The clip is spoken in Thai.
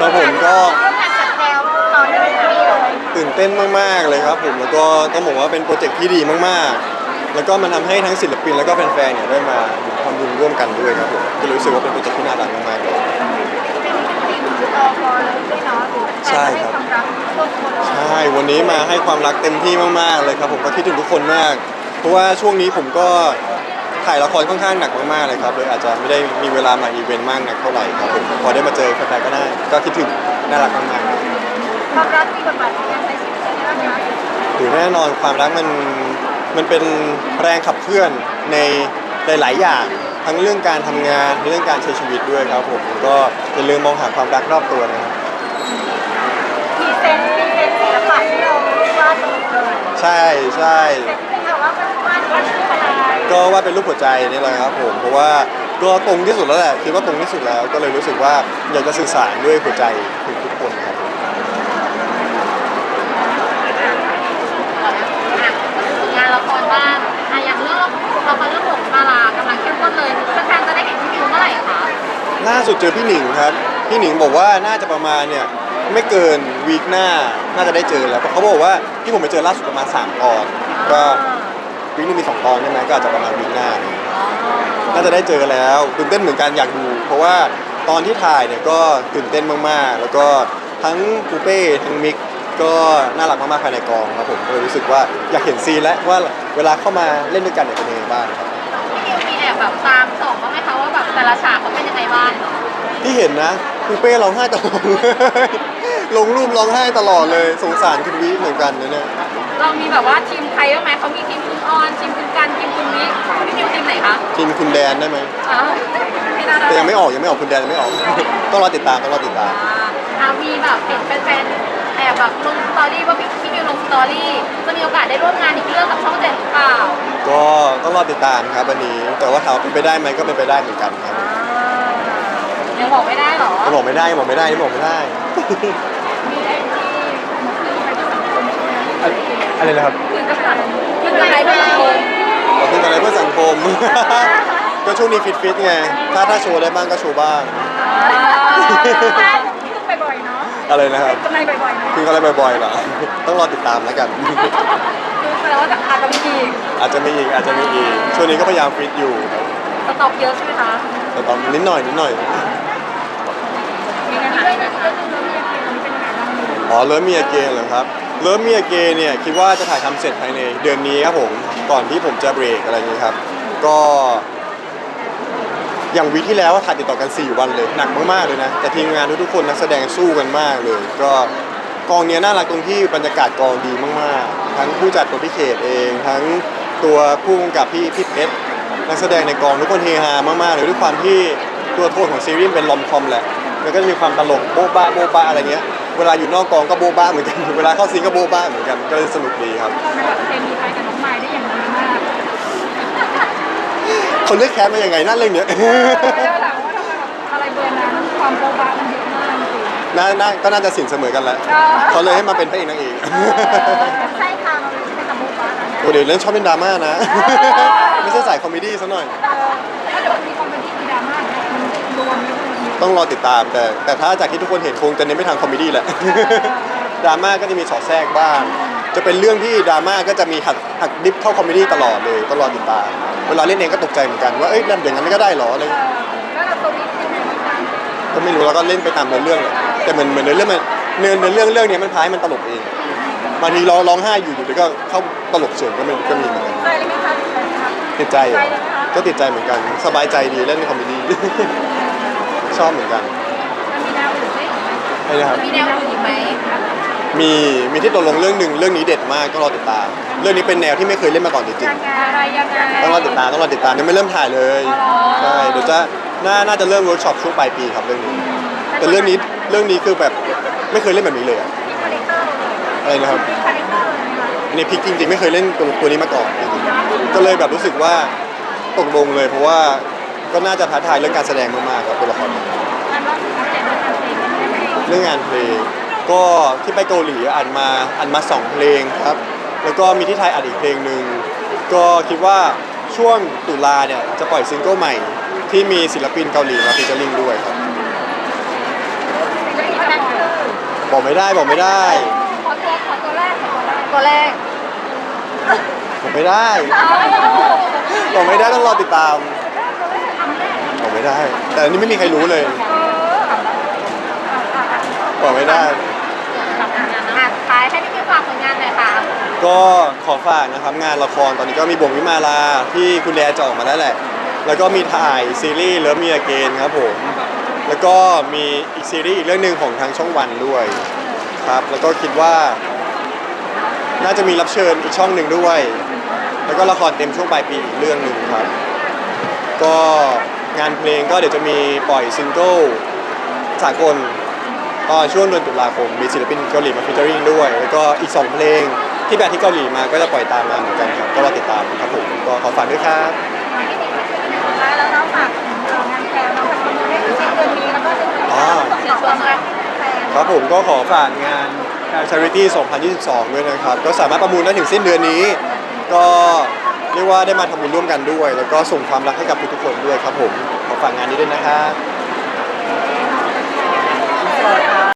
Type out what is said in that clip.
ครับผมก็ร่วมงานกับแพลวตอนนี้เลยตื่นเต้นมากๆเลยครับผมแล้วก็ต้องบอกว่าเป็นโปรเจกต์ที่ดีมากๆ แล้วก็มันทำให้ทั้งศิลปินแล้วก็แฟนๆเนี่ยได้มาทำบุญร่วมกันด้วยครับผมก็รู้สึกว่าเป็นโปรเจกต์ที่น่ารักมากๆเลยเป็นมาะใช่ครับให้ความรักทุกคนใช่วันนี้มาให้ความรักเต็มที่มากๆเลยครับผมก็คิดถึงทุกคนมาก เพราะว่าช่วงนี้ผมก็ ถ่ายละครค่อนข้างหนักมากๆเลยครับเลยอาจจะไม่ได้มีเวลามาอีเวนต์มากนักเท่าไหร่ครับผมพอได้มาเจอแฟนๆก็น่าก็คิดถึงน่ารักมากๆความรักมีบทบาทในการใช้ชีวิตยังไงบ้างคะหรือแน่นอนความรักมันมันเป็นแรงขับเคลื่อนในหลายๆอย่างทั้งเรื่องการทำงานเรื่องการใช้ชีวิตด้วยครับผมก็อย่าลืมมองหาความรักรอบตัวนะครับพรีเซนต์พรีเซนต์ศิลปะที่เราวาดลงเลยใช่ใช่ ก็ว่าเป็นรูปหัวใจนี่แหละครับผมเพราะว่าก็ตรงที่สุดแล้วแหละคิดว่าตรงที่สุดแล้วก็เลยรู้สึกว่าอยากจะสื่อสารด้วยหัวใจถึงทุกคนครับงานละครบ้างอะอย่างเรื่องละครเรื่องหลงมาลากำลังเข้มข้นเลยแฟนๆจะได้เห็นพี่มิวเมื่อไหร่คะล่าสุดเจอพี่หนิงครับพี่หนิงบอกว่าน่าจะประมาณเนี่ยไม่เกินวีคหน้าน่าจะได้เจอแล้วเพราะเขาบอกว่าที่ผมไปเจอล่าสุดประมาณ3ตอน ก็วีคนึงมีสองตอนใช่ไหมก็อาจจะประมาณวีคหน้าเนี่ยน่าจะได้เจอแล้วตื่นเต้นเหมือนกันอยากดู เพราะว่าตอนที่ถ่ายเนี่ยก็ตื่นเต้นมากๆ แล้วก็ทั้งปูเป้ทั้งมิกก็น่ารักมากๆภายในกองครับผมก็เลยรู้สึกว่าอยากเห็นซีนแล้วว่าเวลาเข้ามาเล่นด้วยกันเนี่ยเป็นยังไงบ้างครับพี่มิวมีแอบแบบตามส่องบ้างไหมคะว่าแบบแต่ละฉากเขาเป็นยังไงบ้างที่เห็นนะคุณเป้ร้องไห้ตลอดเลยลงรูปร้องไห้ตลอดเลยสงสารคุณวิเหมือนกันนะเนี่ย เรามีแบบว่าทีมใครบ้างไหมเขามีทีมคุณออนทีมคุณกันทีมคุณมิกพี่มิวทีมไหนคะทีมคุณแดนได้ไหมอ๋อไม่น่าได้แต่ยังไม่ออกยังไม่ออกคุณแดนยังไม่ออก ต้องรอติดตามต้องรอติดตาม อ่าอ่ามีแบบเห็นแฟนๆแอบแบบลงสตอรี่ว่าพี่พี่มิวลงสตอรี่จะมีโอกาสได้ร่วมงานอีกเรื่องกับช่องเจ็ดหรือเปล่าก็ต้องรอติดตามครับวันนี้ แต่ว่าถามว่าเป็นไปได้ไหมก็เป็นไปได้เหมือนกันครับยังบอกไม่ได้เหรอยังบอกไม่ได้ยังบอกไม่ได้ยังบอกไม่ได้ มีไอจีอะไรนะครับคื อกระสันคือกระไรเพื่อนคนขอบคุณอะไรเพื่อสังคม ก็ช่วงนี้ฟิตฟิตๆไง ถ้าถ้าโชว์ได้บ้างก็โชว์บ้าง ขึ้นไปบ่อยเนาะอะไรนะครับกำไรบ่อยๆเนาะคืออะไรบ่อยๆเหรอ ต้องรอติดตามแล้วกัน คือแปลว่าจะอาจจะมีอีกอาจจะมีอีกอาจจะมีอีก ช่วงนี้ก็พยายามฟิตอยู่ครับสต็อกเยอะใช่ไหมคะแต่ตอนนิดหน่อยนิดหน่อย มีงานหายไหมคะอ๋อเริ่มมีอาเกนเหรอครับ เริ่มมีอาเกเนี่ยคิดว่าจะถ่ายทำเสร็จภายในเดือนนี้ครับผมก่อนที่ผมจะเบรกอะไรอย่างนี้ครับ ก็อย่างวีคที่แล้วถ่ายติดต่อกัน 4 วันเลยหนักมากๆเลยนะ แต่ทีมงานทุกๆคนนักแสดงสู้กันมากเลย ก็กองเนี้ยน่ารักตรงที่บรรยากาศกองดีมากๆ ทั้งผู้จัดตัวพี่เขตเอง ทั้งตัวผู้กำกับพี่พี่เพชรนักแสดงในกองทุกคนเฮฮามากๆเลยด้วยความที่ตัวโทนของซีรีส์เป็นลอมคอมแหละมันก็จะมีความตลกโบ๊ะบ้าโบ๊ะบ้าอะไรเงี้ย เวลาอยู่นอกกองก็โบ๊ะบ้าเหมือนกัน เวลาเข้าซีนก็โบ๊ะบ้าเหมือนกัน ก็เลยสนุกดีครับ เราแบบเคมีไทยกับน้องไม้ได้อย่างดีมากเขาเลือกแคสมายังไงนั่นเรื่องเนี้ยแล้วถามว่าทำไมแบบอะไรเบอร์นั้นความโบบามันเยอะมากจริง น่าน่าก็น่าจะสินเสมอกันแหละอ๋อเขาเลยให้มาเป็นพระเอกนางเอกใช่ค่ะเราเป็นกับโบบาแล้วนะโอ้เดี๋ยวเรื่องชอบเป็นดราม่านะ ไม่ใช่สายคอมเมดี้ซะหน่อย ถ้าเดี๋ยวมีคอ ต้องรอติดตามแต่แต่ถ้าจากที่ทุกคนเห็นคงจะเน้นไปทางคอมเมดี้แหละ ดราม่าก็จะมีสอดแทรกบ้าง จะเป็นเรื่องที่ดราม่าก็จะมีหักหักดิฟเข้าคอมเมดี้ตลอดเลยต้องรอติดตาม เวลาเล่นเองก็ตกใจเหมือนกันว่าเอ้ยนั่นอย่างนั้นก็ได้เหรออะไรแล้วเราตัวนี้เป็นยังไงบ้างคะก็ไม่รู้แล้วก็เล่นไปตามเนื้อเรื่องแหละแต่เหมือนเหมือนเนื้อเรื่องมันเนื้อเนื้อเรื่องเรื่องเนี้ยมันพายมันตลกเองบางทีเราร้องไห้อยู่อยู่เดี๋ยวก็เข้าตลกเฉยก็มีก็มีเหมือนกันใจเลยไหมคะใจไหมคะติดใจเหรอใจเลยไหมคะก็ติดใจเหมือนกัน สบายใจดีเล่นคอมเมดี้ ชอบเหมือนกันมันมีแนวอื่นไหมใช่นะครับมีแนวอื่นอีกไหมมีมีที่ตกลงเรื่องหนึ่งเรื่องนี้เด็ดมากต้องรอติดตาม เรื่องนี้เป็นแนวที่ไม่เคยเล่นมาก่อนจริงยังไงอะไรยังไงๆต้องรอติดตามต้องรอติดตามยังไม่เริ่มถ่ายเลยใช่เดี๋ยวจะน่าน่าจะเริ่มเวิร์กช็อปช่วงปลายปีครับเรื่องนี้ แต่เรื่องนี้เรื่องนี้คือแบบไม่เคยเล่นแบบนี้เลยอะมีคาแรคเตอร์เลยอะไรนะครับมีคาแรคเตอร์เลยไหมคะอันนี้พลิกจริงๆไม่เคยเล่นตัวตัวนี้มาก่อนจริงๆก็เลยแบบรู้สึกว่าตกลงเลยเพราะว่า ก็น่าจะท้าทายเรื่องการแสดงมากๆครับตัวละครนี้งานร้องเพลงอัปเดตเรื่องการเพลงเป็นยังไงเรื่องงานเพลงก็ที่ไปเกาหลีอัดมาอัดมาสองเพลงครับ แล้วก็มีที่ไทยอัดอีกเพลงหนึ่งก็คิดว่าช่วงตุลาเนี่ยจะปล่อยซิงเกิลใหม่ ที่มีศิลปินเกาหลีมาฟีเจอริงด้วยครับจะมีแฟบอกไม่ได้บอกไม่ได้ ขอตัวขอตัวแรกขอตัวแรกตัวแรกบอกไม่ได้ บอกไม่ได้ต้องรอติดตามบอก ไม่ได้ แต่อันนี้ไม่มีใครรู้เลยบอกไม่ได้ อะสุดท้ายให้พี่มิวฝากผลงานหน่อยค่ะก็ขอฝากนะครับงานละครตอนนี้ก็มีบ่วงวิมาลาที่คุณแดจะออกมาแล้วแหละ แล้วก็มีถ่ายซีรีส์เลิฟมีอเกนครับผม แล้วก็มีอีกซีรีส์อีกเรื่องหนึ่งของทางช่องวันด้วยครับ แล้วก็คิดว่า น่าจะมีรับเชิญอีกช่องหนึ่งด้วย แล้วก็ละครเต็มช่วงปลายปีอีกเรื่องหนึ่งครับ ก็ งานเพลงก็เดี๋ยวจะมีปล่อยซิงเกิลสากลก็ช่วงเดือนตุลาคมมีศิลปินเกาหลีมาฟิชเจอริงด้วย แล้วก็อีก 2 เพลงที่แบบที่เกาหลีมาก็จะปล่อยตามมาเหมือนกันครับก็รอติดตามครับผมก็ขอฝากด้วยครับแล้วน้องฝากงานแฟนน้องฝากได้ที่เดือนนี้แล้วก็เดือนอ๋อเดี๋ยวชวนมาแฟนครับผมก็ขอฝากงาน Charity 2022 ด้วยนะครับ ก็สามารถประมูลได้ถึงสิ้นเดือนนี้ ก็ เรียกว่าได้มาทำบุญร่วมกันด้วย แล้วก็ส่งความรักให้กับทุกๆคนด้วยครับผมขอฝากงานนี้ด้วยนะครับ